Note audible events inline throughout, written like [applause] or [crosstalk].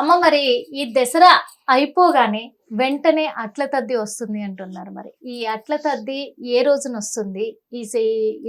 అమ్మ మరి ఈ దసరా అయిపోగానే వెంటనే అట్ల తద్ది వస్తుంది అంటున్నారు మరి. ఈ అట్ల తద్ది ఏ రోజున వస్తుంది? ఈ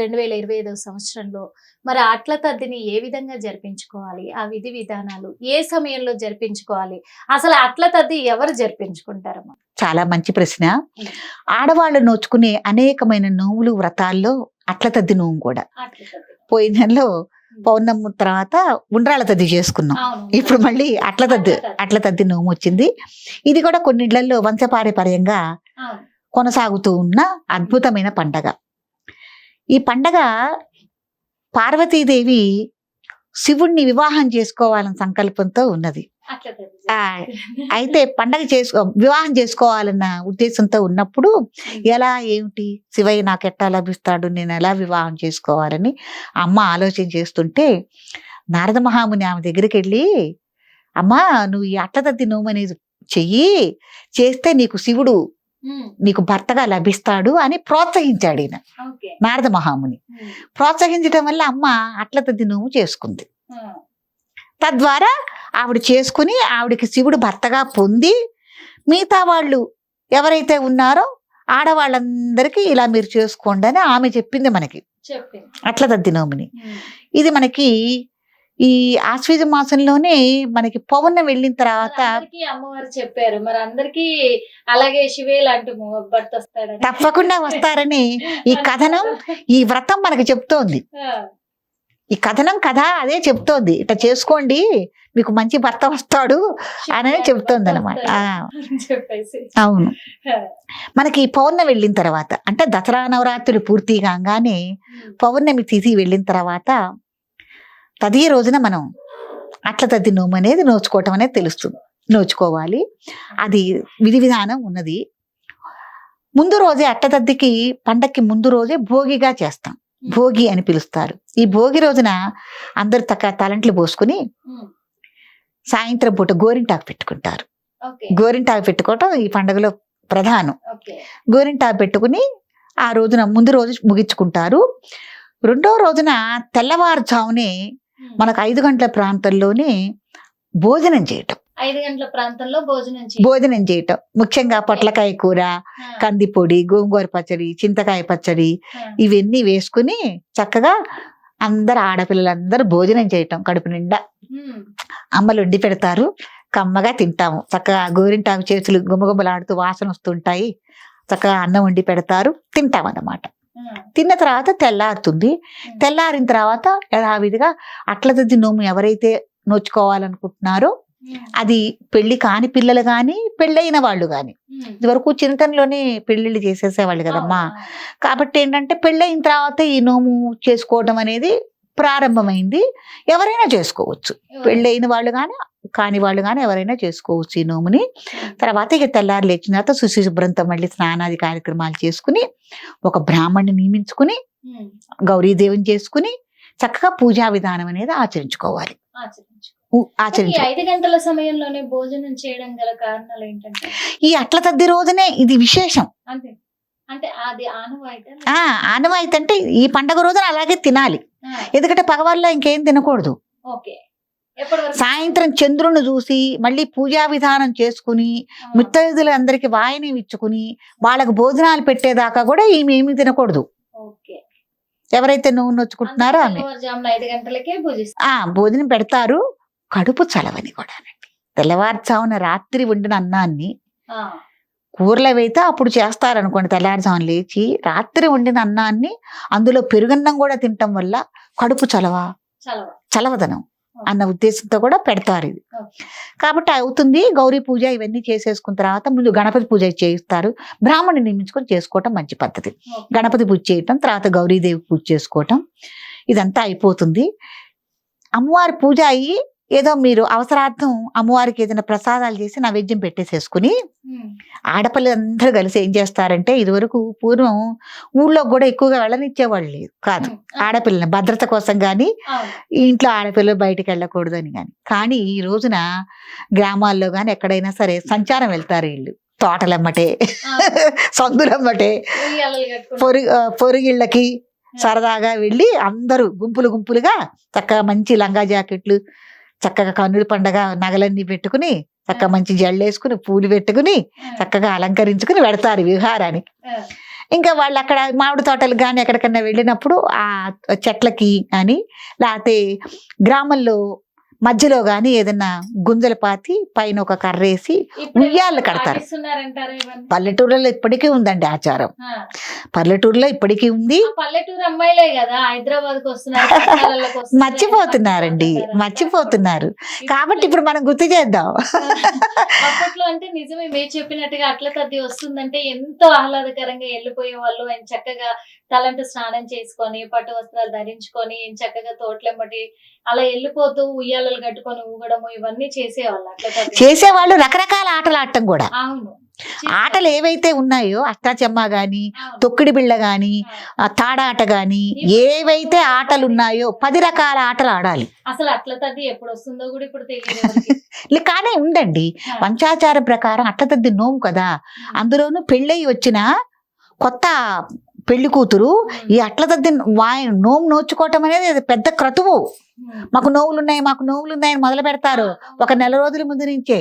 రెండు వేల ఇరవై ఐదవ సంవత్సరంలో మరి అట్ల తద్దిని ఏ విధంగా జరిపించుకోవాలి? ఆ విధి విధానాలు ఏ సమయంలో జరిపించుకోవాలి? అసలు అట్ల తద్ది ఎవరు జరిపించుకుంటారమ్మా చాలా మంచి ప్రశ్న. ఆడవాళ్ళు నోచుకునే అనేకమైన నోములు వ్రతాల్లో అట్ల తద్ది నోము కూడా. పోయిన నెలలో పౌర్ణమి తర్వాత ఉండ్రాళ్ళ తద్ది చేసుకున్నాం. ఇప్పుడు మళ్ళీ అట్ల తద్ది అట్ల తద్ది. నోము వచ్చింది. ఇది కూడా కొన్నిళ్ళలో వంశపారపర్యంగా. కొనసాగుతూ ఉన్న అద్భుతమైన పండగ. ఈ పండగ పార్వతీదేవి శివుణ్ణి వివాహం చేసుకోవాలన్న సంకల్పంతో ఉన్నది. అయితే పండగ చేసుకో వివాహం చేసుకోవాలన్న ఉద్దేశంతో ఉన్నప్పుడు ఎలా ఏమిటి? శివయ్య నాకు ఎట్టా లభిస్తాడు? నేను ఎలా వివాహం చేసుకోవాలని అమ్మ ఆలోచన చేస్తుంటే నారద మహాముని ఆమె దగ్గరికి వెళ్ళి అమ్మా నువ్వు ఈ అట్లతద్ది నోము అనేది చెయ్యి చేస్తే నీకు శివుడు నీకు భర్తగా లభిస్తాడు అని ప్రోత్సహించాడు ఈయన. నారద మహాముని. ప్రోత్సహించడం వల్ల అమ్మ అట్లతద్ది నోము చేసుకుంది. తద్వారా ఆవిడ చేసుకుని ఆవిడకి శివుడు భర్తగా పొంది మిగతా వాళ్ళు ఎవరైతే ఉన్నారో ఆడవాళ్ళందరికీ ఇలా మీరు చేసుకోండి అని ఆమె చెప్పింది మనకి. అట్ల తద్ది నోముని ఉమ్, ఇది మనకి ఈ ఆశ్వీజ మాసంలోనే మనకి పౌర్ణం వెళ్ళిన తర్వాత అమ్మవారు చెప్పారు. మరి అందరికీ అలాగే శివే లాంటి మొ- భర్త వస్తాడని. తప్పకుండా వస్తారని ఈ కథనం ఈ వ్రతం మనకి చెప్తోంది. ఈ కథనం కథ అదే చెప్తోంది. ఇట్లా చేసుకోండి మీకు మంచి భర్త వస్తాడు అని చెప్తోంది అనమాట అవును మనకి పౌర్ణమి వెళ్ళిన తర్వాత అంటే దసరా నవరాత్రులు పూర్తి కాగానే పౌర్ణమి తిథి వెళ్ళిన తర్వాత తదే రోజున మనం అట్ల తద్ది నోము అనేది నోచుకోవటం అనేది తెలుస్తుంది. నోచుకోవాలి. అది విధి విధానం ఉన్నది. ముందు రోజే అట్ల తద్దికి పండక్కి ముందు రోజే భోగిగా చేస్తాం. భోగి అని పిలుస్తారు. ఈ భోగి రోజున అందరు తక్క తలంట్లు పోసుకుని సాయంత్రం పూట గోరింటాకు పెట్టుకుంటారు. గోరింటాకు పెట్టుకోవటం ఈ పండుగలో ప్రధానం. గోరింటాకు పెట్టుకుని ఆ రోజున ముందు రోజు ముగించుకుంటారు. రెండో రోజున తెల్లవారుజామునే మనకు ఐదు గంటల ప్రాంతంలోనే భోజనం చేయటం. ఐదు గంటల ప్రాంతంలో భోజనం. భోజనం చేయటం. ముఖ్యంగా పొట్లకాయ కూర ఆ, కంది పొడి గోంగూర పచ్చడి చింతకాయ పచ్చడి ఇవన్నీ వేసుకుని చక్కగా అందరు ఆడపిల్లలందరూ భోజనం చేయటం కడుపు నిండా. అమ్మలు వండి పెడతారు. కమ్మగా తింటాము. చక్కగా గోరింటాకు చేతులు గుమగుమలాడుతూ వాసన వస్తుంటాయి. చక్కగా అన్నం వండి పెడతారు. తింటాం అన్నమాట తిన్న తర్వాత తెల్లారుతుంది. తెల్లారిన తర్వాత యథావిధిగా అట్లదద్ది నోము ఎవరైతే నోచుకోవాలనుకుంటున్నారో అది పెళ్ళి కాని పిల్లలు కానీ పెళ్ళైన వాళ్ళు కానీ ఇదివరకు చింతనలోనే పెళ్ళిళ్ళు చేసేసేవాళ్ళు కదమ్మా. కాబట్టి ఏంటంటే పెళ్ళైన తర్వాత ఈ నోము చేసుకోవడం అనేది ప్రారంభమైంది. ఎవరైనా చేసుకోవచ్చు. పెళ్ళైన వాళ్ళు కానీ కాని వాళ్ళు కానీ ఎవరైనా చేసుకోవచ్చు ఈ నోముని. తర్వాత ఇక తెల్లారు లేచిన తర్వాత శుచి శుభ్రంతో మళ్ళీ స్నానాది కార్యక్రమాలు చేసుకుని ఒక బ్రాహ్మణ్ణి నియమించుకుని గౌరీదేవిని చేసుకుని చక్కగా పూజా విధానం అనేది ఆచరించుకోవాలి. ఐదు గంటల సమయంలోనే భోజనం చేయడం గల కారణాలు ఏంటంటే? ఈ అట్ల తద్ది రోజునే ఇది విశేషం. అంతే. అంటే అది ఆనవాయితీ అంటే ఈ పండగ రోజున అలాగే తినాలి. ఎందుకంటే పగవాళ్ళలో ఇంకేం తినకూడదు. ఓకే. సాయంత్రం చంద్రుని చూసి మళ్ళీ పూజా విధానం చేసుకుని ముత్తైదులందరికీ వాయిని ఇచ్చుకుని వాళ్ళకు భోజనాలు పెట్టేదాకా కూడా ఈమె ఏమీ తినకూడదు. ఎవరైతే నువ్వు నొచ్చుకుంటున్నారో ఆమె. భోజనం పెడతారు. కడుపు చలవని కూడానండి. తెల్లవారుజామున రాత్రి వండిన అన్నాన్ని కూరలు అయితే అప్పుడు చేస్తారనుకోండి తెల్లారుజామున లేచి రాత్రి వండిన అన్నాన్ని అందులో పెరుగన్నం కూడా తినటం వల్ల కడుపు చలవ? చలవ. చలవదనం అన్న ఉద్దేశంతో కూడా పెడతారు ఇది. కాబట్టి అవుతుంది గౌరీ పూజ ఇవన్నీ చేసేసుకున్న తర్వాత ముందు గణపతి పూజ చేయిస్తారు. బ్రాహ్మణుని నియమించుకొని చేసుకోవటం మంచి పద్ధతి. గణపతి పూజ చేయటం తర్వాత గౌరీదేవి పూజ చేసుకోవటం ఇదంతా అయిపోతుంది. అమ్మవారి పూజ అయ్యి ఏదో మీరు అవసరార్థం అమ్మవారికి ఏదైనా ప్రసాదాలు చేసి నైవేద్యం పెట్టేసేసుకుని ఆడపిల్లలందరూ కలిసి ఏం చేస్తారంటే ఇదివరకు పూర్వం ఊళ్ళో కూడా ఎక్కువగా వెళ్ళనిచ్చేవాళ్ళు లేదు కాదు. ఆడపిల్లని భద్రత కోసం కానీ. ఇంట్లో ఆడపిల్లలు బయటికి వెళ్ళకూడదు అని కానీ కానీ ఈ రోజున గ్రామాల్లో కానీ ఎక్కడైనా సరే సంచారం వెళ్తారు వీళ్ళు. తోటలమ్మటే. సందులమ్మటే ఉయ్యాలలు కట్టుకుంటూ పొరు ఆ, పొరుగిళ్ళకి సరదాగా వెళ్ళి అందరూ గుంపులు గుంపులుగా చక్కగా మంచి లంగా జాకెట్లు చక్కగా కన్నుడి పండగ నగలన్నీ పెట్టుకుని చక్కగా మంచి జళ్ళు వేసుకుని పూలు పెట్టుకుని చక్కగా అలంకరించుకుని పెడతారు విహారానికి ఇంకా వాళ్ళు అక్కడ మామిడి తోటలకు కానీ ఎక్కడికన్నా వెళ్ళినప్పుడు ఆ చెట్లకి కానీ లేకపోతే గ్రామంలో మధ్యలో కానీ ఏదన్నా గుంజలు పాతి పైన ఒక కర్ర వేసి ఉయ్యాలు కడతారు. పాటిస్తున్నారంటారా ఇవన్నీ? పల్లెటూరులో ఇప్పటికీ ఉందండి ఆచారం. పల్లెటూరులో ఇప్పటికీ ఉంది పల్లెటూరు అమ్మాయిలే కదా హైదరాబాద్. మర్చిపోతున్నారండి మర్చిపోతున్నారు కాబట్టి ఇప్పుడు మనం గుర్తు చేద్దాం అంటే నిజమే మీరు చెప్పినట్టుగా అట్ల తద్ది వస్తుందంటే ఎంతో ఆహ్లాదకరంగా వెళ్ళిపోయే వాళ్ళు ఆయన చక్కగా తలంటు స్నానం చేసుకొని పట్టు వస్త్రాలు ధరించుకొని చక్కగా తోటలెంబటి అలా వెళ్ళిపోతూ ఉయ్యాలలు కట్టుకొని ఊగడము ఇవన్నీ చేసేవాళ్ళు అట్ల చేసేవాళ్ళు రకరకాల ఆటలు ఆడటం కూడా. అవును. ఆటలు ఏవైతే ఉన్నాయో అష్టాచెమ్మ గాని. తొక్కిడి బిళ్ళ గాని తాడాట గాని ఏవైతే ఆటలు ఉన్నాయో పది రకాల ఆటలు ఆడాలి. అసలు అట్ల తద్ది ఎప్పుడు వస్తుందో కూడా ఇప్పుడు తెలియదు [laughs] కానీ ఉండండి. ఆ. పంచాచారం ప్రకారం అట్టతద్ది నోము కదా. అందులోనూ పెళ్ళయి వచ్చిన కొత్త పెళ్ళి కూతురు ఈ అట్లతద్ది వాయి నోము నోచుకోవటం అనేది పెద్ద క్రతువు. మాకు నోవులు ఉన్నాయి మాకు నోవులు ఉన్నాయని మొదలు పెడతారు. ఒక నెల రోజుల ముందు నుంచే.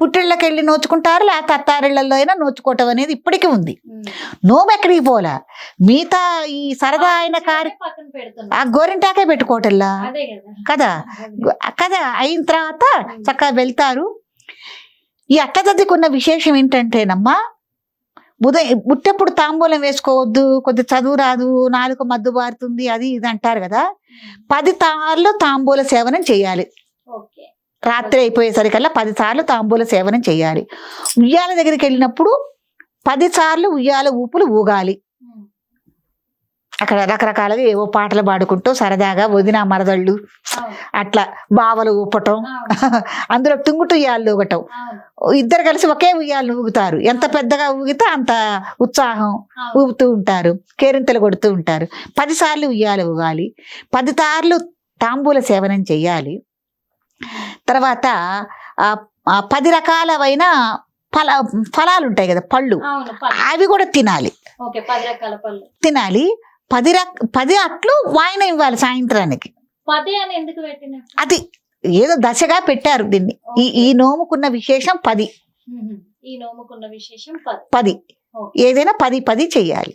పుట్టిళ్ళకి వెళ్ళి నోచుకుంటారు లేకపోతే అత్తారిళ్ళలో అయినా నోచుకోవటం అనేది ఇప్పటికీ ఉంది. ఉమ్. నోము ఎక్కడికి పోలా మిగతా ఈ సరదా అయిన కార్య పెడుతున్నా. ఆ గోరింటాకే పెట్టుకోవటల్లా కదా. కదా? అయిన తర్వాత చక్కగా వెళ్తారు. ఈ అట్టదద్దికున్న విశేషం ఏంటంటేనమ్మా ఉదయం పుట్టెప్పుడు తాంబూలం వేసుకోవద్దు కొద్ది చదువు రాదు నాలుక మద్దు బారుతుంది అది ఇది అంటారు కదా. పది తాళ్ళు తాంబూల సేవనం చేయాలి. రాత్రి అయిపోయేసరికల్లా పది సార్లు తాంబూల సేవనం చేయాలి ఉయ్యాల దగ్గరికి వెళ్ళినప్పుడు పది సార్లు ఉయ్యాల ఊపులు ఊగాలి. అక్కడ రకరకాలుగా ఏవో పాటలు పాడుకుంటూ సరదాగా వదిన మరదళ్ళు. అట్లా బావలు ఊపటం. అందులో తుంగుటు ఉయ్యాలు ఊగటం. ఇద్దరు కలిసి ఒకే ఉయ్యాలు ఊగుతారు ఎంత పెద్దగా ఊగితే అంత ఉత్సాహం. ఊగుతూ ఉంటారు కేరింతలు కొడుతూ ఉంటారు పది సార్లు ఉయ్యాలు ఊగాలి పది సార్లు తాంబూల సేవనం చెయ్యాలి తర్వాత పది రకాలవైన ఫల ఫలాలు ఉంటాయి కదా పళ్ళు. అవి కూడా తినాలి. తినాలి. పది రక పది అట్లు వాయిన ఇవ్వాలి సాయంత్రానికి. అది ఏదో దశగా పెట్టారు దీన్ని. ఈ ఈ నోముకున్న విశేషం పది. ఈ నోముకున్న విశేషం పది. ఏదైనా పది పది చెయ్యాలి.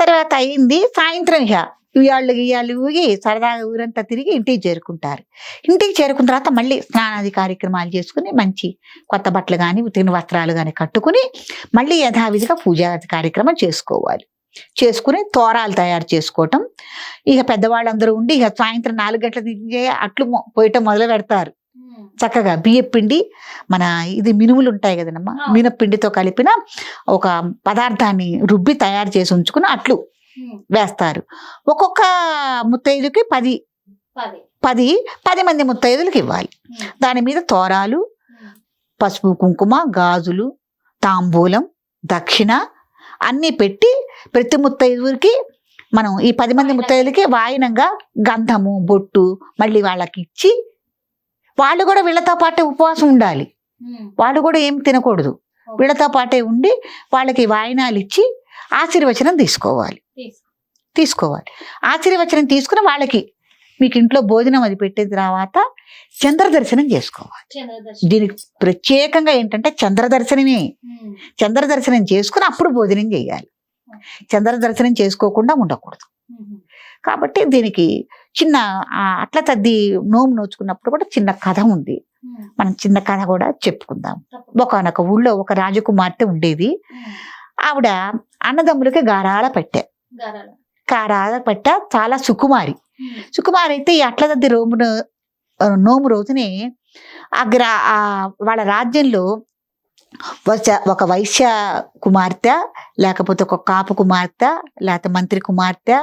తర్వాత అయింది సాయంత్రం ఇక. ఉయ్యాళ్ళు గియ్యాళ్ళు ఊగి సరదాగా ఊరంతా తిరిగి ఇంటికి చేరుకుంటారు ఇంటికి చేరుకున్న తర్వాత మళ్ళీ స్నానాది కార్యక్రమాలు చేసుకుని మంచి కొత్త బట్టలు కానీ తిని వస్త్రాలు కానీ కట్టుకుని మళ్ళీ యథావిధిగా పూజా కార్యక్రమం చేసుకోవాలి చేసుకుని తోరాలు తయారు చేసుకోవటం ఇక పెద్దవాళ్ళందరూ ఉండి ఇక సాయంత్రం నాలుగు గంటల నుంచి అట్లు పోయటం మొదలు పెడతారు. చక్కగా బియ్యం పిండి మన ఇది మినుములు ఉంటాయి కదనమ్మా. మినపిండితో కలిపిన ఒక పదార్థాన్ని రుబ్బి తయారు చేసి ఉంచుకుని అట్లు. వేస్తారు ఒక్కొక్క ముత్తైదుకి పది పది పది మంది ముత్తైదులకు ఇవ్వాలి. దాని మీద తోరాలు. పసుపు కుంకుమ గాజులు తాంబూలం దక్షిణ అన్నీ పెట్టి ప్రతి ముత్తైదువురికి మనం ఈ పది మంది ముత్తైదులకి వాయినంగా గంధము బొట్టు మళ్ళీ వాళ్ళకి ఇచ్చి వాళ్ళు కూడా వీళ్ళతో పాటే ఉపవాసం ఉండాలి. వాళ్ళు కూడా ఏం తినకూడదు వీళ్ళతో పాటే ఉండి వాళ్ళకి వాయినాలు ఇచ్చి ఆశీర్వచనం తీసుకోవాలి తీసుకో. తీసుకోవాలి. ఆశీర్వచనం తీసుకుని వాళ్ళకి మీకు ఇంట్లో భోజనం అది పెట్టిన తర్వాత చంద్ర దర్శనం చేసుకోవాలి. దీనికి ప్రత్యేకంగా ఏంటంటే చంద్ర దర్శనమే. చంద్ర దర్శనం చేసుకుని అప్పుడు భోజనం చేయాలి. చంద్ర దర్శనం చేసుకోకుండా ఉండకూడదు. కాబట్టి దీనికి చిన్న అట్ల తద్ది నోము నోచుకున్నప్పుడు కూడా చిన్న కథ ఉంది. మనం చిన్న కథ కూడా చెప్పుకుందాం. ఒకనొక ఊళ్ళో ఒక రాజకుమార్తె ఉండేది. ఆవిడ అన్నదమ్ములకి గారాల పెట్టె. గారాల. గారాల పెట్ట చాలా సుకుమారి. సుకుమారి అయితే ఈ అట్లదద్ది రోము నోము రోజునే ఆ గ్రా ఆ వాళ్ళ రాజ్యంలో ఒక వైశ్య కుమార్తె లేకపోతే ఒక కాపు కుమార్తె లేకపోతే మంత్రి కుమార్తె.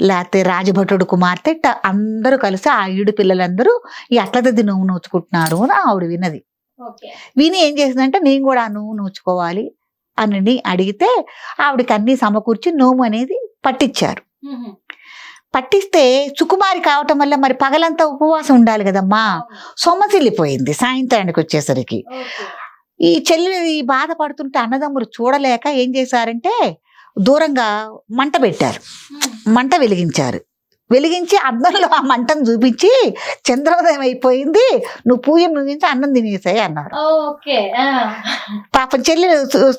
లేకపోతే రాజభటుడు కుమార్తె ఇట్ట అందరూ కలిసి ఆ ఈడు పిల్లలందరూ ఈ అట్లదద్ది నోము నోచుకుంటున్నారు అని ఆవిడ విన్నది విని ఏం చేసిందంటే నేను కూడా ఆ నోము నోచుకోవాలి అని అడిగితే ఆవిడకి అన్ని సమకూర్చి నోము అనేది పట్టించారు. పట్టిస్తే సుకుమారి కావటం వల్ల మరి పగలంతా ఉపవాసం ఉండాలి కదమ్మా. సొమ్మసిల్లిపోయింది సాయంత్రానికి వచ్చేసరికి ఈ చెల్లి బాధపడుతుంటే అన్నదమ్ములు చూడలేక ఏం చేశారంటే దూరంగా మంట పెట్టారు. మంట వెలిగించారు వెలిగించి అద్దంలో ఆ మంటను చూపించి చంద్రోదయం అయిపోయింది. నువ్వు పూజ ముగించి అన్నం తినేసాయి అన్నారు పాపం చెల్లి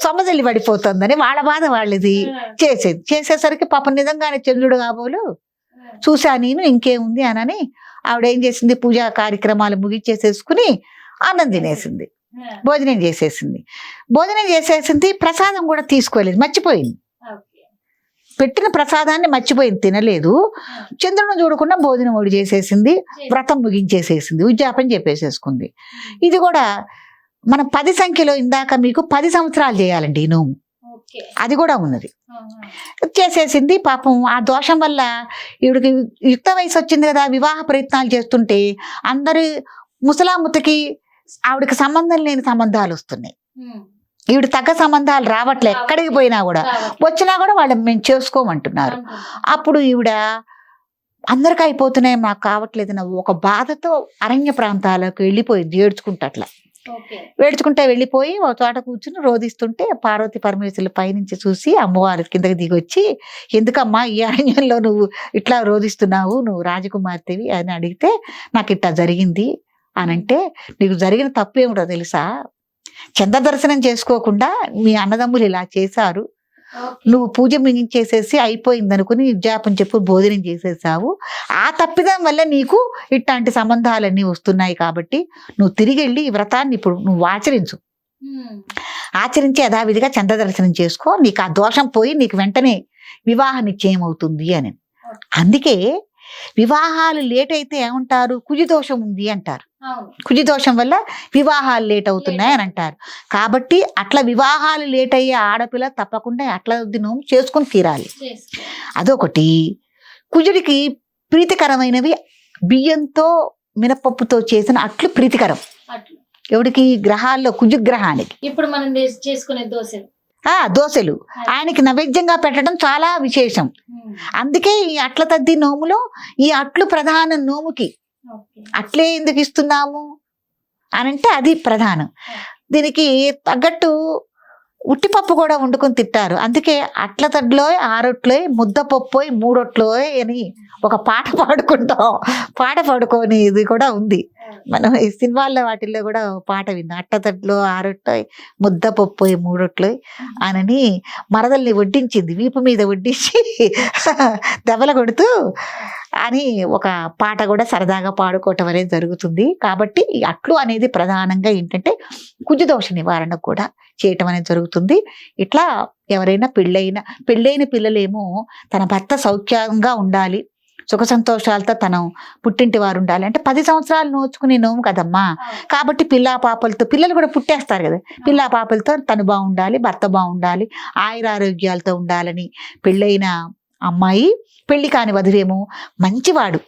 సొమ్మ చెల్లి పడిపోతుందని వాళ్ళ బాధ వాళ్ళది. చేసేది. చేసేసరికి పాపం నిజంగానే చంద్రుడు కాబోలు చూసా నేను ఇంకేముంది అనని ఆవిడ ఏం చేసింది? పూజా కార్యక్రమాలు ముగిచ్చేసేసుకుని అన్నం తినేసింది. భోజనం చేసేసింది. భోజనం చేసేసింది. ప్రసాదం కూడా తీసుకోలేదు. మర్చిపోయింది. పెట్టిన ప్రసాదాన్ని మర్చిపోయింది తినలేదు. చంద్రుని చూడకుండా భోజనం ఒడి చేసేసింది. వ్రతం ముగించేసేసింది. ఉద్యాపన చెప్పేసేసుకుంది. ఇది కూడా మనం పది సంఖ్యలో ఇందాక మీకు పది సంవత్సరాలు చేయాలండి ఈ నోము. అది కూడా ఉన్నది. చేసేసింది పాపం ఆ దోషం వల్ల ఈవిడికి యుక్త వయసు వచ్చింది కదా వివాహ ప్రయత్నాలు చేస్తుంటే అందరి ముసలాముతకి ఆవిడకి సంబంధం లేని సంబంధాలు వస్తున్నాయి. ఈవిడ తగ్గ సంబంధాలు రావట్లే ఎక్కడికి పోయినా కూడా. వచ్చినా కూడా వాళ్ళు మేము చేసుకోమంటున్నారు. అప్పుడు ఈవిడ అందరికి అయిపోతున్నాయి మాకు కావట్లేదు ఒక బాధతో అరణ్య ప్రాంతాలకు వెళ్ళిపోయింది ఏడ్చుకుంటూ అట్లా. ఓకే. ఏడ్చుకుంటే వెళ్ళిపోయి ఒక చోట కూర్చుని రోధిస్తుంటే పార్వతి పరమేశ్వరులు పైనుంచి చూసి అమ్మవారి కిందకి దిగొచ్చి ఎందుకమ్మా ఈ అరణ్యంలో నువ్వు ఇట్లా రోధిస్తున్నావు నువ్వు రాజకుమార్తెవి అని అడిగితే నాకు ఇట్లా జరిగింది. అని అంటే నీకు జరిగిన తప్పు ఏమిటో తెలుసా? చంద్ర దర్శనం చేసుకోకుండా మీ అన్నదమ్ములు ఇలా చేశారు. నువ్వు పూజ మిగించేసేసి అయిపోయింది అనుకుని విజ్ఞాపం చెప్పు భోజనం చేసేసావు. ఆ తప్పిదం వల్ల నీకు ఇట్లాంటి సంబంధాలన్నీ వస్తున్నాయి కాబట్టి నువ్వు తిరిగి వెళ్ళి ఈ వ్రతాన్ని ఇప్పుడు నువ్వు ఆచరించు. ఆచరించి యథావిధిగా దర్శనం చేసుకో. నీకు ఆ దోషం పోయి నీకు వెంటనే వివాహ నిశ్చయం అవుతుంది అని అందుకే వివాహాలు లేట్ అయితే ఏమంటారు? కుజి దోషం ఉంది అంటారు. అవును. కుజి దోషం వల్ల వివాహాలు లేట్ అవుతున్నాయి అని అంటారు. కాబట్టి అట్లా వివాహాలు లేట్ అయ్యే ఆడపిల్ల తప్పకుండా అట్లా దినం చేసుకొని తీరాలి. అదొకటి. కుజుడికి ప్రీతికరమైనవి బియ్యంతో మినపప్పుతో చేసిన అట్లు ప్రీతికరం. ఎవడికి? గ్రహాల్లో కుజుగ్రహానికి. ఇప్పుడు మనం చేస్- చేసుకునే దోశలు ఆ దోశలు. ఆయనకి నైవేద్యంగా పెట్టడం చాలా విశేషం. అందుకే ఈ అట్ల తద్ది నోములో ఈ అట్లు ప్రధాన నోముకి. అట్లే ఎందుకు ఇస్తున్నాము? అని అంటే అది ప్రధానం. దీనికి తగ్గట్టు ఉట్టిపప్పు కూడా వండుకొని తింటారు. అందుకే అట్ల తడ్లో ఆరొట్లోయ్ ముద్దపప్పోయ్ మూడొట్లోయ్ అని ఒక పాట పాడుకుంటాం. పాట పాడుకొని ఇది కూడా ఉంది. మనం ఈ సినిమాల్లో వాటిల్లో కూడా పాట విన్నా అట్టతట్లో ఆరొట్లోయ్ ముద్దపప్పోయ్ మూడొట్లోయ్ అనని మరదల్ని వడ్డించింది వీపు మీద వడ్డించి [laughs] దెబ్బలు కొడుతూ అని ఒక పాట కూడా సరదాగా పాడుకోవటం అనేది జరుగుతుంది. కాబట్టి ఈ అట్లు అనేది ప్రధానంగా ఏంటంటే కుజదోష నివారణ కూడా చేయటం అనేది జరుగుతుంది. ఇట్లా ఎవరైనా పెళ్ళైన పెళ్ళైన పిల్లలేమో తన భర్త సౌఖ్యంగా ఉండాలి సుఖ సంతోషాలతో తను పుట్టింటి వారు ఉండాలి అంటే పది సంవత్సరాలు నోచుకునే నోము కదమ్మా. కాబట్టి పిల్లా పాపలతో పిల్లలు కూడా పుట్టేస్తారు కదా. పిల్లా పాపలతో తను బాగుండాలి భర్త బాగుండాలి ఆయురారోగ్యాలతో ఉండాలని పెళ్ళైన అమ్మాయి పెళ్ళి కాని వధువేమో మంచివాడు.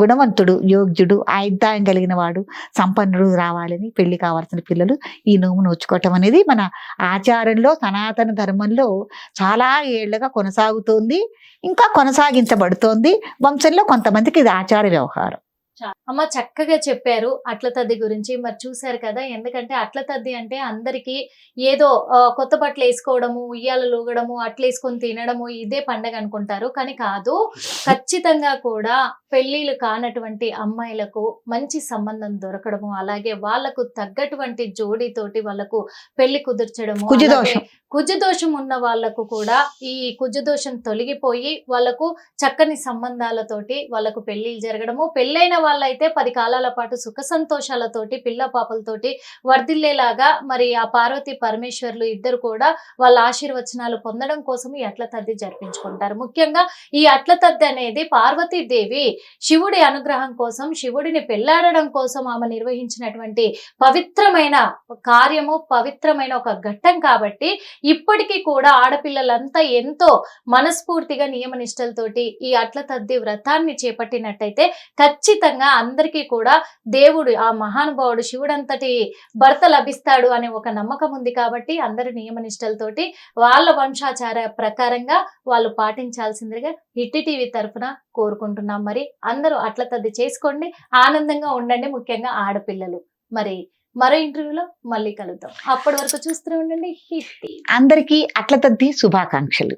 గుణవంతుడు యోగ్యుడు ఆయుద్ధాయం కలిగిన వాడు సంపన్నుడు రావాలని పెళ్ళి కావాల్సిన పిల్లలు ఈ నోము నోచుకోవటం అనేది మన ఆచారంలో సనాతన ధర్మంలో చాలా ఏళ్ళుగా కొనసాగుతోంది ఇంకా కొనసాగించబడుతోంది. వంశంలో కొంతమందికి ఇది ఆచార వ్యవహారం. అమ్మ చక్కగా చెప్పారు అట్ల తద్ది గురించి మరి చూశారు కదా ఎందుకంటే అట్ల తద్ది అంటే అందరికి ఏదో కొత్త బట్టలు వేసుకోవడము ఉయ్యాలు లూగడము అట్లు వేసుకొని తినడము ఇదే పండగ అనుకుంటారు కానీ కాదు ఖచ్చితంగా కూడా పెళ్ళిళ్ళు కానటువంటి అమ్మాయిలకు మంచి సంబంధం దొరకడము అలాగే వాళ్ళకు తగ్గటువంటి జోడీతోటి వాళ్ళకు పెళ్ళి కుదుర్చడము కుజదోషం. ఉన్న వాళ్ళకు కూడా ఈ కుజదోషం తొలగిపోయి వాళ్ళకు చక్కని సంబంధాలతోటి వాళ్ళకు పెళ్ళిళ్ళు జరగడము పెళ్ళైన వాళ్ళైతే పది కాలాల పాటు సుఖ సంతోషాలతోటి పిల్ల పాపలతోటి వర్ధిల్లేలాగా మరి ఆ పార్వతి పరమేశ్వర్లు ఇద్దరు కూడా వాళ్ళ ఆశీర్వచనాలు పొందడం కోసం ఈ అట్ల తద్ది జరిపించుకుంటారు. ముఖ్యంగా ఈ అట్ల తద్ది అనేది పార్వతీదేవి శివుడి అనుగ్రహం కోసం శివుడిని పెళ్ళాడడం కోసం ఆమె నిర్వహించినటువంటి పవిత్రమైన కార్యము పవిత్రమైన ఒక ఘట్టం కాబట్టి ఇప్పటికీ కూడా ఆడపిల్లలంతా ఎంతో మనస్ఫూర్తిగా నియమ నిష్టలతోటి ఈ అట్ల తద్ది వ్రతాన్ని చేపట్టినట్టయితే ఖచ్చితంగా అందరికీ కూడా దేవుడు ఆ మహానుభావుడు శివుడంతటి భర్త లభిస్తాడు అనే ఒక నమ్మకం ఉంది కాబట్టి అందరి నియమ నిష్టలతోటి వాళ్ళ వంశాచార ప్రకారంగా వాళ్ళు పాటించాల్సిందిగా హిట్ టీవీ తరఫున కోరుకుంటున్నాం. మరి అందరూ అట్ల తద్ది చేసుకోండి ఆనందంగా ఉండండి ముఖ్యంగా ఆడపిల్లలు. మరి మరో ఇంటర్వ్యూలో మళ్ళీ కలుద్దాం. అప్పటి వరకు చూస్తూనే ఉండండి హిట్ అందరికీ అట్ల తద్ది శుభాకాంక్షలు.